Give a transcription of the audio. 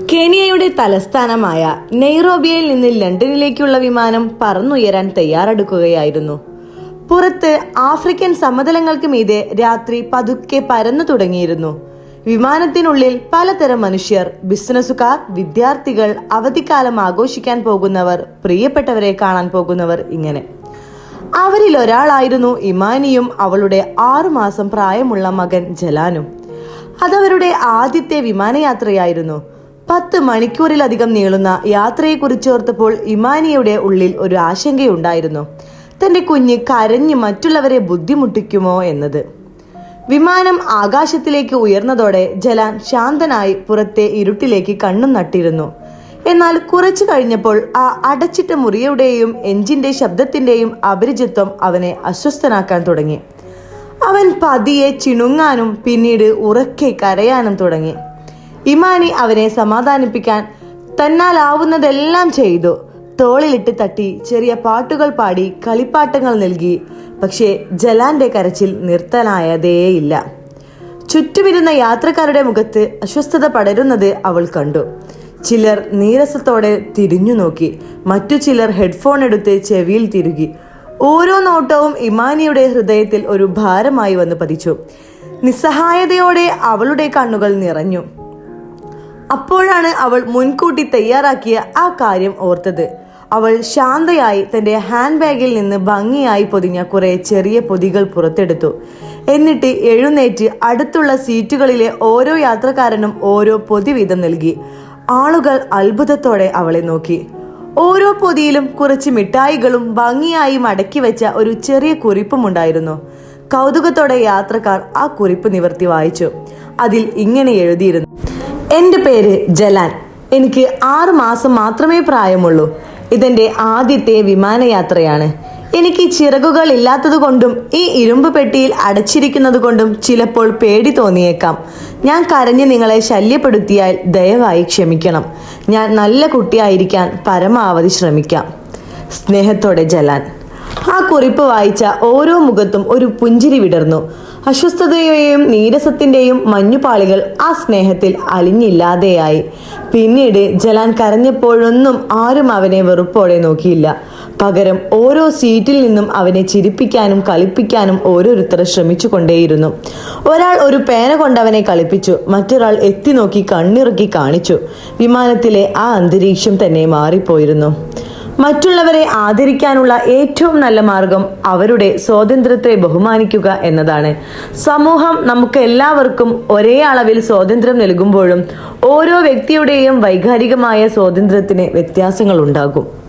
കെനിയയുടെ തലസ്ഥാനമായ നെയ്റോബിയയിൽ നിന്ന് ലണ്ടനിലേക്കുള്ള വിമാനം പറന്നുയരാൻ തയ്യാറെടുക്കുകയായിരുന്നു. പുറത്ത് ആഫ്രിക്കൻ സമതലങ്ങൾക്ക് മീതെ രാത്രി പതുക്കെ പരന്നു തുടങ്ങിയിരുന്നു. വിമാനത്തിനുള്ളിൽ പലതരം മനുഷ്യർ ബിസിനസ്സുകാർ വിദ്യാർത്ഥികൾ അവധിക്കാലം ആഘോഷിക്കാൻ പോകുന്നവർ പ്രിയപ്പെട്ടവരെ കാണാൻ പോകുന്നവർ ഇങ്ങനെ. അവരിൽ ഒരാളായിരുന്നു ഇമാനിയും അവളുടെ ആറുമാസം പ്രായമുള്ള മകൻ ജലാനും. അതവരുടെ ആദ്യത്തെ വിമാനയാത്രയായിരുന്നു. പത്ത് മണിക്കൂറിലധികം നീളുന്ന യാത്രയെക്കുറിച്ചോർത്തപ്പോൾ ഇമാനിയുടെ ഉള്ളിൽ ഒരു ആശങ്കയുണ്ടായിരുന്നു. തന്റെ കുഞ്ഞ് കരഞ്ഞ് മറ്റുള്ളവരെ ബുദ്ധിമുട്ടിക്കുമോ എന്നത്. വിമാനം ആകാശത്തിലേക്ക് ഉയർന്നതോടെ ജലാൻ ശാന്തനായി പുറത്തെ ഇരുട്ടിലേക്ക് കണ്ണും നട്ടിരുന്നു. എന്നാൽ കുറച്ചു കഴിഞ്ഞപ്പോൾ ആ അടച്ചിട്ട മുറിയുടെയും എഞ്ചിന്റെ ശബ്ദത്തിന്റെയും അപരിചിത്വം അവനെ അസ്വസ്ഥനാക്കാൻ തുടങ്ങി. അവൻ പതിയെ ചിണുങ്ങാനും പിന്നീട് ഉറക്കെ കരയാനും തുടങ്ങി. ഇമാനി അവനെ സമാധാനിപ്പിക്കാൻ തന്നാലാവുന്നതെല്ലാം ചെയ്തു. തോളിലിട്ട് തട്ടി ചെറിയ പാട്ടുകൾ പാടി കളിപ്പാട്ടങ്ങൾ നൽകി. പക്ഷേ ജലാന്റെ കരച്ചിൽ നിർത്തനായതേയില്ല ചുറ്റുമിരുന്ന യാത്രക്കാരുടെ മുഖത്ത് അസ്വസ്ഥത പടരുന്നത് അവൾ കണ്ടു. ചിലർ നീരസത്തോടെ തിരിഞ്ഞു നോക്കി. മറ്റു ചിലർ ഹെഡ്ഫോൺ എടുത്ത് ചെവിയിൽ തിരുകി. ഓരോ നോട്ടവും ഇമാനിയുടെ ഹൃദയത്തിൽ ഒരു ഭാരമായി വന്ന് പതിച്ചു. നിസ്സഹായതയോടെ അവളുടെ കണ്ണുകൾ നിറഞ്ഞു. അപ്പോഴാണ് അവൾ മുൻകൂട്ടി തയ്യാറാക്കിയ ആ കാര്യം ഓർത്തത്. അവൾ ശാന്തയായി തന്റെ ഹാൻഡ് ബാഗിൽ നിന്ന് ഭംഗിയായി പൊതിഞ്ഞ കുറെ ചെറിയ പൊതികൾ പുറത്തെടുത്തു. എന്നിട്ട് എഴുന്നേറ്റ് അടുത്തുള്ള സീറ്റുകളിലെ ഓരോ യാത്രക്കാരനും ഓരോ പൊതി വീതം നൽകി. ആളുകൾ അത്ഭുതത്തോടെ അവളെ നോക്കി. ഓരോ പൊതിയിലും കുറച്ച് മിഠായികളും ഭംഗിയായി മടക്കി വെച്ച ഒരു ചെറിയ കുറിപ്പും ഉണ്ടായിരുന്നു കൗതുകത്തോടെ യാത്രക്കാർ ആ കുറിപ്പ് നിവർത്തി വായിച്ചു. അതിൽ ഇങ്ങനെ എഴുതിയിരുന്നു. എന്റെ പേര് ജലാൻ. എനിക്ക് ആറ് മാസം മാത്രമേ പ്രായമുള്ളൂ. ഇതെന്റെ ആദ്യത്തെ വിമാനയാത്രയാണ്. എനിക്ക് ചിറകുകൾ ഇല്ലാത്തതുകൊണ്ടും ഈ ഇരുമ്പ് പെട്ടിയിൽ അടച്ചിരിക്കുന്നത് കൊണ്ടും ചിലപ്പോൾ പേടി തോന്നിയേക്കാം. ഞാൻ കരഞ്ഞ് നിങ്ങളെ ശല്യപ്പെടുത്തിയാൽ ദയവായി ക്ഷമിക്കണം. ഞാൻ നല്ല കുട്ടിയായിരിക്കാൻ പരമാവധി ശ്രമിക്കാം. സ്നേഹത്തോടെ ജലാൻ. ആ കുറിപ്പ് വായിച്ച ഓരോ മുഖത്തും ഒരു പുഞ്ചിരി വിടർന്നു. അസ്വസ്ഥതയുടെയും നീരസത്തിന്റെയും മഞ്ഞുപാളികൾ ആ സ്നേഹത്തിൽ അലിഞ്ഞില്ലാതെയായി. പിന്നീട് ജലാൻ കരഞ്ഞപ്പോഴൊന്നും ആരും അവനെ വെറുപ്പോടെ നോക്കിയില്ല. പകരം ഓരോ സീറ്റിൽ നിന്നും അവനെ ചിരിപ്പിക്കാനും കളിപ്പിക്കാനും ഓരോരുത്തർ ശ്രമിച്ചു കൊണ്ടേയിരുന്നു ഒരാൾ ഒരു പേന കൊണ്ടവനെ കളിപ്പിച്ചു മറ്റൊരാൾ എത്തി നോക്കി കണ്ണിറുക്കി കാണിച്ചു. വിമാനത്തിലെ ആ അന്തരീക്ഷം തന്നെ മാറിപ്പോയിരുന്നു. മറ്റുള്ളവരെ ആദരിക്കാനുള്ള ഏറ്റവും നല്ല മാർഗം അവരുടെ സ്വാതന്ത്ര്യത്തെ ബഹുമാനിക്കുക എന്നതാണ്. സമൂഹം നമുക്ക് എല്ലാവർക്കും ഒരേ അളവിൽ സ്വാതന്ത്ര്യം നൽകുമ്പോഴും ഓരോ വ്യക്തിയുടെയും വൈകാരികമായ സ്വാതന്ത്ര്യത്തിന് വ്യത്യാസങ്ങൾ ഉണ്ടാകും